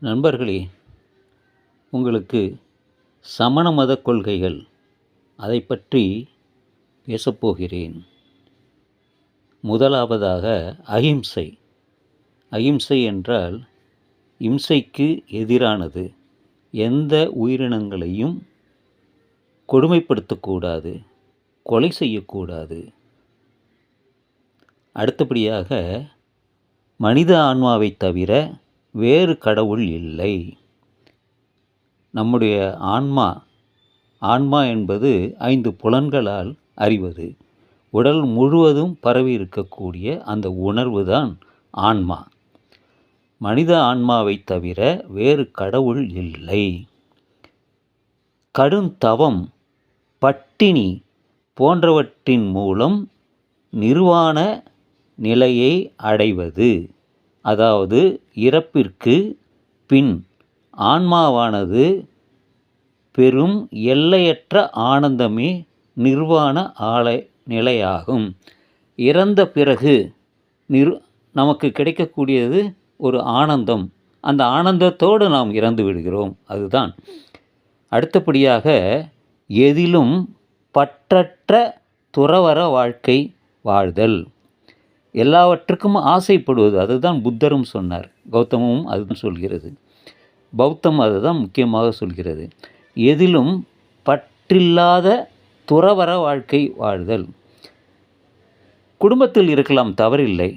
நண்பர்களே உங்களுக்கு சமண மத கொள்கைகள் அதை பற்றி பேசப்போகிறேன் முதலாவதாக அகிம்சை அகிம்சை என்றால் இம்சைக்கு எதிரானது. எந்த உயிரினங்களையும் கொடுமைப்படுத்தக்கூடாது கொலை செய்யக்கூடாது அடுத்தபடியாக மனித ஆன்மாவைத் தவிர வேறு கடவுள் இல்லை. நம்முடைய ஆன்மா ஆன்மா என்பது ஐந்து புலன்களால் அறிவது. உடல் முழுவதும் பரவி இருக்கக்கூடிய அந்த உணர்வு தான் ஆன்மா. மனித ஆன்மாவைத் தவிர வேறு கடவுள் இல்லை. கடுந்தவம் பட்டினி போன்றவற்றின் மூலம் நிர்வாண நிலையை அடைவது. அதாவது இறப்பிற்கு பின் ஆன்மாவானது பெரும் எல்லையற்ற ஆனந்தமே நிர்வாண ஆலை நிலையாகும். இறந்த பிறகு நிர் நமக்கு கிடைக்கக்கூடியது ஒரு ஆனந்தம். அந்த ஆனந்தத்தோடு நாம் இறந்து விடுகிறோம். அதுதான். அடுத்தபடியாக எதிலும் பற்றற்ற துறவர வாழ்க்கை வாழ்தல். எல்லாவற்றுக்கும் ஆசைப்படுவது அதுதான் புத்தரும் சொன்னார். கௌதமும் அதுதான் சொல்கிறது. பௌத்தம் அதுதான் முக்கியமாக சொல்கிறது. எதிலும் பற்றில்லாத துறவற வாழ்க்கை வாழ்தல். குடும்பத்தில் இருக்கலாம் தவறில்லை.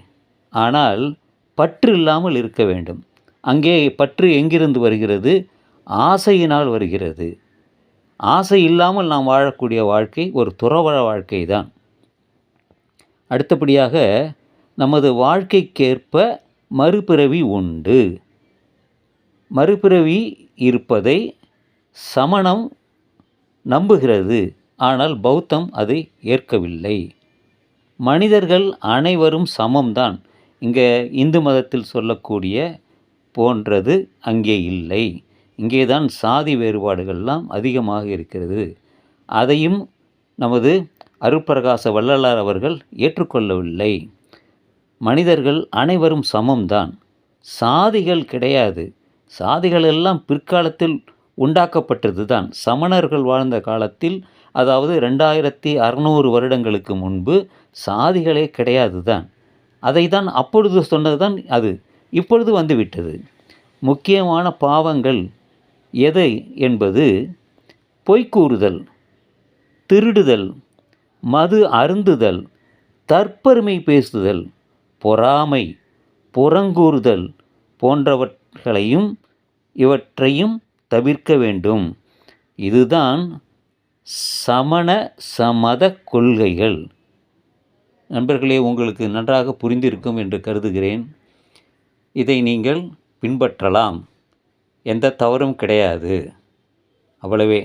ஆனால் பற்று இல்லாமல் இருக்க வேண்டும். அங்கே பற்று எங்கிருந்து வருகிறது? ஆசையினால் வருகிறது. ஆசை இல்லாமல் நாம் வாழக்கூடிய வாழ்க்கை ஒரு துறவற வாழ்க்கை தான் அடுத்தபடியாக நமது வாழ்க்கைக்கேற்ப மறுபிறவி உண்டு. மறுபிறவி இருப்பதை சமணம் நம்புகிறது. ஆனால் பௌத்தம் அதை ஏற்கவில்லை. மனிதர்கள் அனைவரும் சமம்தான். இங்கே இந்து மதத்தில் சொல்லக்கூடிய போன்றது அங்கே இல்லை. இங்கே தான் சாதி வேறுபாடுகள்லாம் அதிகமாக இருக்கிறது. அதையும் நமது அருப்பிரகாச வள்ளலார் அவர்கள் ஏற்றுக்கொள்ளவில்லை. மனிதர்கள் அனைவரும் சமம்தான். சாதிகள் கிடையாது. சாதிகள் எல்லாம் பிற்காலத்தில் உண்டாக்கப்பட்டது தான் சமணர்கள் வாழ்ந்த காலத்தில் அதாவது ரெண்டாயிரத்தி அறநூறு வருடங்களுக்கு முன்பு சாதிகளே கிடையாது தான் அதை தான் அப்பொழுது சொன்னது தான் அது. இப்பொழுது வந்துவிட்டது. முக்கியமான பாவங்கள் எதை என்பது பொய்க்கூறுதல் திருடுதல் மது அருந்துதல் தற்பெருமை பேசுதல் பொறாமை புறங்கூறுதல் போன்றவர்களையும் இவற்றையும் தவிர்க்க வேண்டும். இதுதான் சமண சமத கொள்கைகள். நண்பர்களே உங்களுக்கு நன்றாக புரிந்திருக்கும் என்று கருதுகிறேன். இதை நீங்கள் பின்பற்றலாம். எந்த தவறும் கிடையாது. அவ்வளவே.